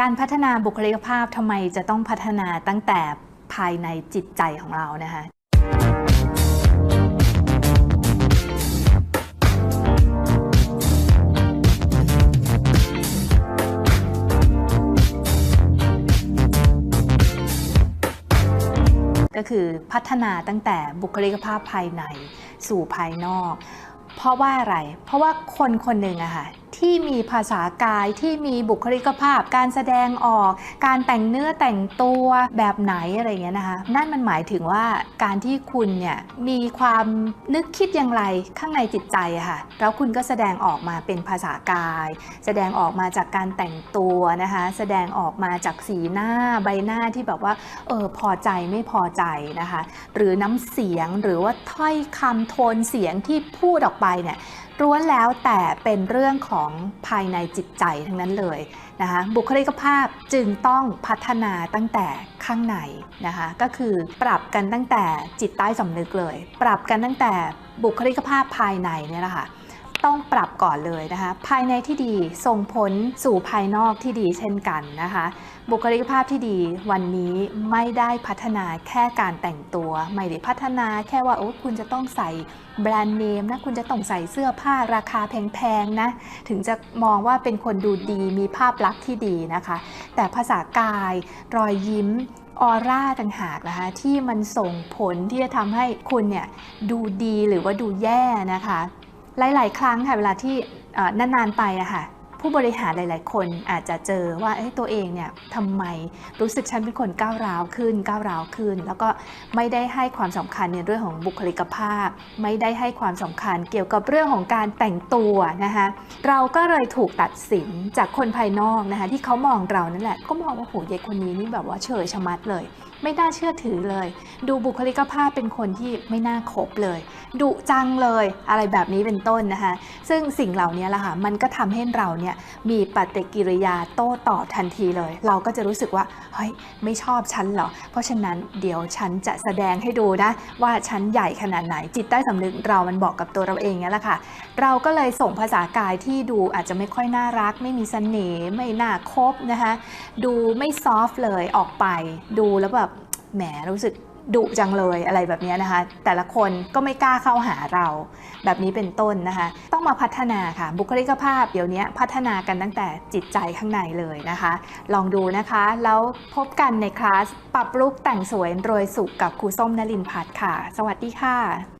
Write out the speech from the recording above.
การพัฒนาบุคลิกภาพทำไมจะต้องพัฒนาตั้งแต่ภายในจิตใจของเรานะคะก็คือพัฒนาตั้งแต่บุคลิกภาพภายในสู่ภายนอก เพราะว่าอะไร เพราะว่าคนคนหนึ่งอะค่ะ ที่มีภาษากายที่มีบุคลิกภาพ การแสดงออก การแต่งเนื้อแต่งตัวแบบไหนอะไรเงี้ยนะคะนั่นมันหมายถึงว่าการที่คุณเนี่ยมีความนึกคิดอย่างไรข้างในจิตใจอะค่ะแล้วคุณก็แสดงออกมาเป็นภาษากาย แสดงออกมาจากการแต่งตัวนะคะแสดงออกมาจากสีหน้าใบหน้าที่แบบว่าเออพอใจไม่พอใจนะคะหรือน้ำเสียงหรือว่าถ้อยคำโทนเสียงที่พูดออกไปเนี่ย ล้วนแล้วแต่เป็นเรื่องของภายในจิตใจทั้งนั้นเลยนะคะบุคลิกภาพจึงต้องพัฒนาตั้งแต่ข้างในนะคะก็คือปรับกันตั้งแต่จิตใต้สำนึกเลย ปรับกันตั้งแต่บุคลิกภาพภายในเนี่ยแหละค่ะ ต้องปรับก่อนเลยนะคะ ภายในที่ดีส่งผลสู่ภายนอกที่ดีเช่นกันนะคะ บุคลิกภาพที่ดีวันนี้ไม่ได้พัฒนาแค่การแต่งตัว ไม่ได้พัฒนาแค่ว่าโอ้คุณจะต้องใส่แบรนด์เนมนะคุณจะต้องใส่เสื้อผ้าราคาแพงๆนะถึงจะมองว่าเป็นคนดูดีมีภาพลักษณ์ที่ดีนะคะ แต่ภาษากายรอยยิ้มออร่าต่างหากนะคะที่มันส่งผลที่จะทำให้คุณเนี่ยดูดีหรือว่าดูแย่นะคะ หลาย ๆ ครั้งค่ะเวลาที่นาน ๆ ไปอะค่ะผู้บริหารหลาย ๆ คนอาจจะเจอว่าตัวเองเนี่ยทำไมรู้สึกฉันเป็นคนก้าวร้าวขึ้นก้าวร้าวขึ้น แล้วก็ไม่ได้ให้ความสำคัญในเรื่องของบุคลิกภาพ ไม่ได้ให้ความสำคัญเกี่ยวกับเรื่องของการแต่งตัวนะคะเราก็เลยถูกตัดสินจากคนภายนอกนะคะที่เขามองเรานั่นแหละก็มองว่าโหยายคนนี้นี่แบบว่าเฉยชะมัดเลย ไม่น่าเชื่อถือเลย ดูบุคลิกภาพเป็นคนที่ไม่น่าคบเลย ดุจังเลยอะไรแบบนี้เป็นต้นนะคะ ซึ่งสิ่งเหล่านี้แหละค่ะมันก็ทำให้เราเนี่ยมีปฏิกิริยาโต้ตอบทันทีเลย เราก็จะรู้สึกว่าเฮ้ยไม่ชอบฉันเหรอ เพราะฉะนั้นเดี๋ยวฉันจะแสดงให้ดูนะว่าฉันใหญ่ขนาดไหนจิตใต้สำนึกเรามันบอกกับตัวเราเองนี่แหละค่ะ เราก็เลยส่งภาษากายที่ดูอาจจะไม่ค่อยน่ารัก ไม่มีเสน่ห์ไม่น่าคบนะคะดูไม่ซอฟต์เลยออกไปดูแล้วแบบ แหมรู้สึกดุจังเลยอะไรแบบนี้นะคะ แต่ละคนก็ไม่กล้าเข้าหาเรา แบบนี้เป็นต้นนะคะ ต้องมาพัฒนาค่ะ บุคลิกภาพเดี๋ยวนี้พัฒนากันตั้งแต่จิตใจข้างในเลยนะคะ ลองดูนะคะ แล้วพบกันในคลาส ปรับลุกแต่งสวยรวยสุขกับครูส้มนลินพัฒน์ค่ะ สวัสดีค่ะ